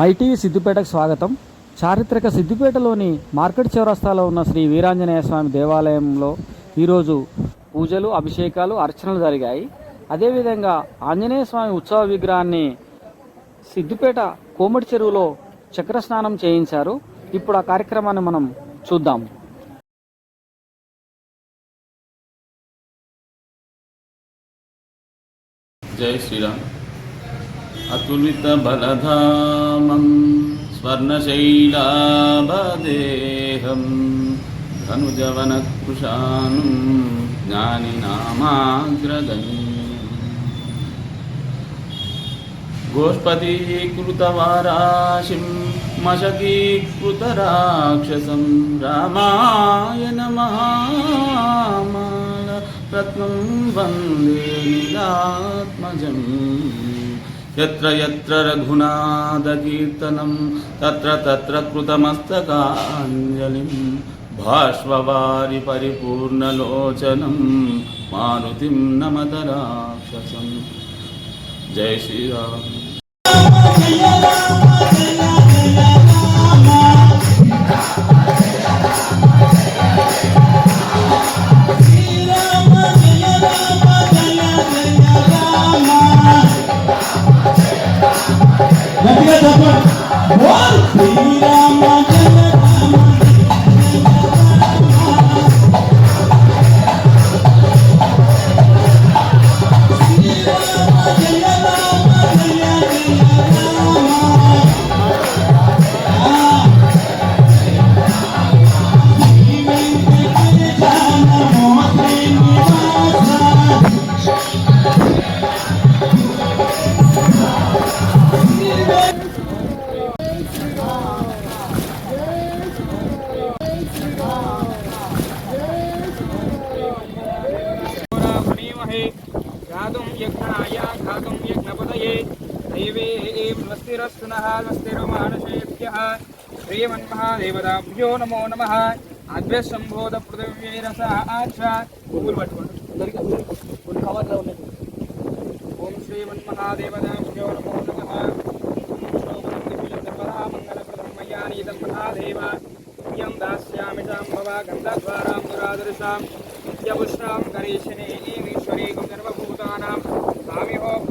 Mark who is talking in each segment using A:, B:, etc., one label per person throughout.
A: MyTV సిద్దిపేటకు స్వాగతం. చారిత్రక సిద్దిపేటలోని market చౌరస్తాలో ఉన్న శ్రీ వీరాంజనేయ స్వామి దేవాలయంలో ఈరోజు పూజలు అభిషేకాలు అర్చనలు జరిగాయి. అదేవిధంగా ఆంజనేయ స్వామి ఉత్సవ విగ్రహాన్ని సిద్దిపేట కోమటి చెరువులో చక్ర స్నానం చేయించారు. ఇప్పుడు ఆ కార్యక్రమాన్ని మనం చూద్దాం.
B: जय श्री राम श्रीराम। अतुलितबलधामं स्वर्णशैलाभदेहं धनुजवनकृशानुं ज्ञानिनामाग्रगण्य गोष्पदीकृतवाराशिं मशकीकृतराक्षसं रामाय नमः రత్నం వందే నీలాత్మజం ఎత్ర ఎత్ర రఘునాథకీర్తనం తత్ర తత్ర కృతమస్తకాంజలిం భాష్వవారి పరిపూర్ణలోచనం మారుతిం
C: నమత రాక్షసం జై శ్రీరామ్
D: यज्ञपदये दैवे एं स्वस्तिरस्तु नः स्वस्तिर्मानसेभ्यः श्रीमन्महादेवताभ्यो नमो नमः అద్భ్యసంబోధపృథివీరస ఆచ పువ్వులు పట్టుకోండి ఓం శ్రీమన్మహాదేవతాభ్యో నమో నమః మంగళప్రదం మయ్యానీతం మహాదేవ ఇయం దాస్యామి చాంబవ గంధద్వారాం దురాదర్శాం నిత్యపుష్టాం గరీషిణే ఈశ్వరీకం సర్వభూతానాం స్వామిహో మయే శ్రియం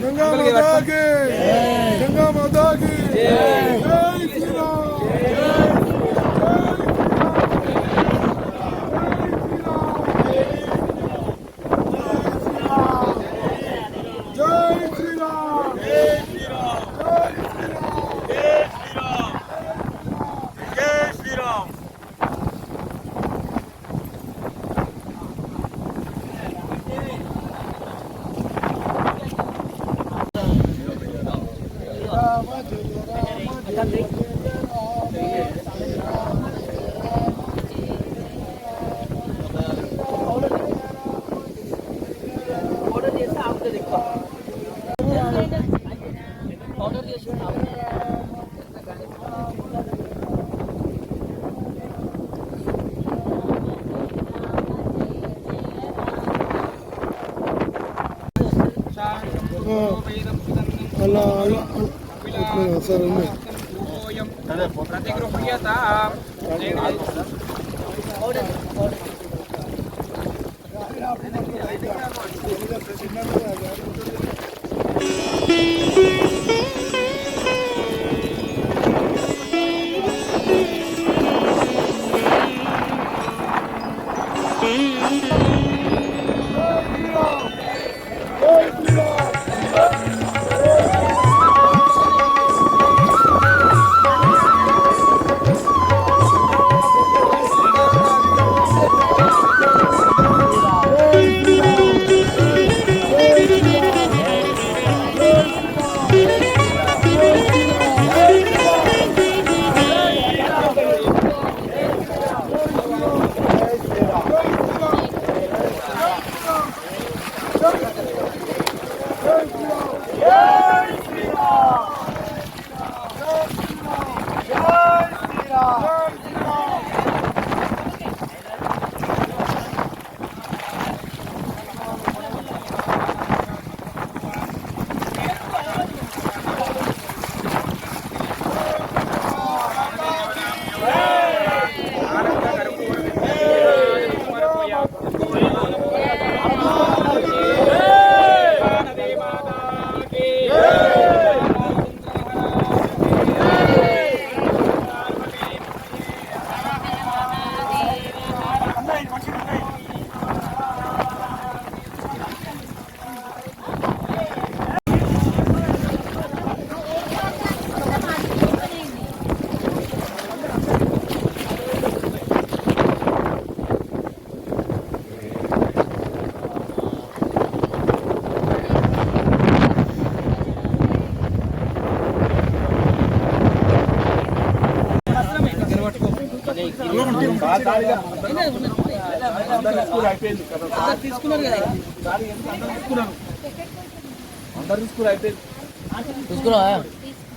D: ¡Venga, Mataki! ¡Venga, Mataki!
C: అలా అలా సరే ఉన్నాయి
D: ప్రతిగృహ్యత
C: జై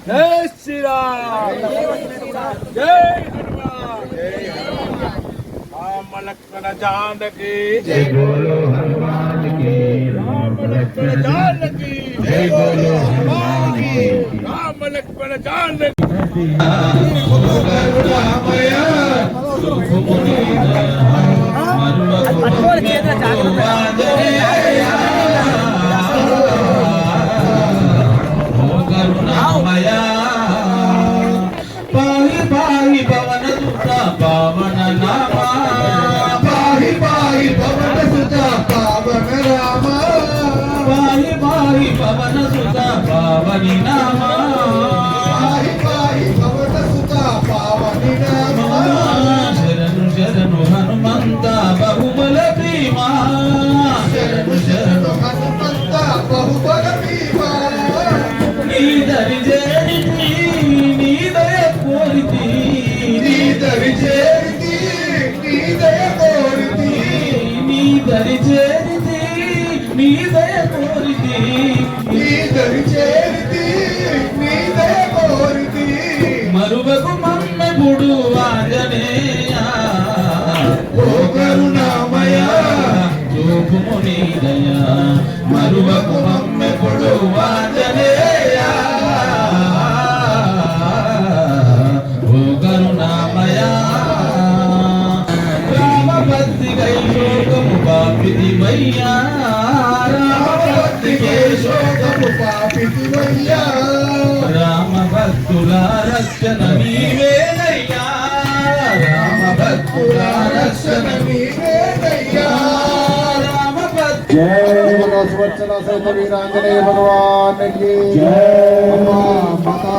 D: జై శ్రీరామ్ జై హనుమాన్ జై హనుమాన్ రామ లక్ష్మణ జానకి జై బోలో హనుమాన్ కి రామ లక్ష్మణ జానకి జై బోలో హనుమాన్ కి రామ లక్ష్మణ జానకి
B: పాహి పాహి పవన సుత పవన నామా.
C: పాహి పాహి పవన సుత పావన రామ
B: పాహి పాహి పవన సుత పవని దరి చేరితి నీ దయ కోరితి
C: నీ దరి చేరితి నీ దయ కోరితి
B: మరువకు మమ్మెపుడు ఆంజనేయ
C: ఓ కరుణామయ
B: చూపుము నీ దయ మరువకు మమ్మెపుడు భక్తుల రక్షణ మీవేదయ్యా రామ భక్తుల రక్షణ
C: మీవేదయ్యా
B: రామ
C: భక్తుల భగవాన్ జయ మాతా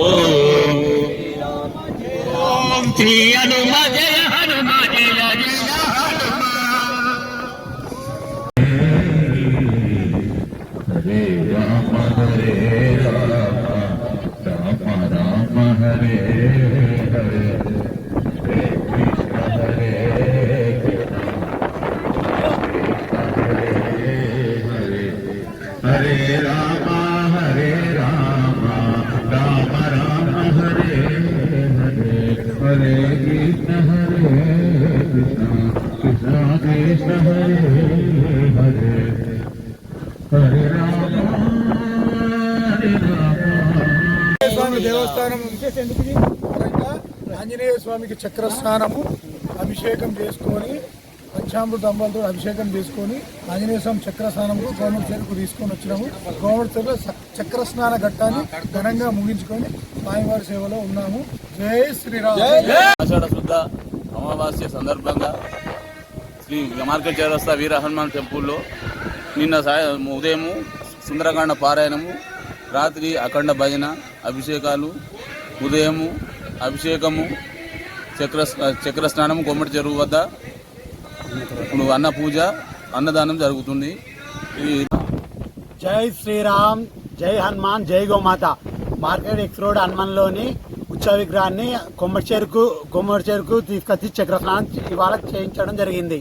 C: ओम ओम श्री हनुमा जय। దేవస్థానం ఆంజనేయ స్వామికి చక్ర స్నానము అభిషేకం చేసుకొని పంచామృత అంబాలతో అభిషేకం చేసుకొని ఆంజనేయ స్వామి చక్ర స్నానము గవర్నమెంట్ చెరుకు తీసుకొని వచ్చినాము. గవర్నమెంట్ చెరువులో చక్ర స్నాన ఘట్టాన్ని ఘనంగా ముగించుకొని స్వామివారి సేవలో ఉన్నాము. జై శ్రీరామ్.
B: ఆషాఢ శుద్ధ అమావాస్య సందర్భంగా శ్రీ మార్కెట్ చౌరస్తా వీర హనుమాన్ టెంపుల్లో నిన్న సాయ ఉదయము సుందరకాండ పారాయణము రాత్రి అఖండ భజన అభిషేకాలు ఉదయము అభిషేకము చక్ర చక్ర స్నానము కొమ్మటి చెరువు వద్ద ఇప్పుడు అన్న పూజ అన్నదానం జరుగుతుంది.
E: జై శ్రీరామ్ జై హనుమాన్ జై గోమాత. మార్కెట్ ఎక్స్ రోడ్ హనుమాన్లోని ఉత్సవ విగ్రహాన్ని కొమ్మటి చెరుకు కొమ్మటి చెరుకు తీసుకొచ్చి చక్రస్నానం ఇవాళ చేయించడం జరిగింది.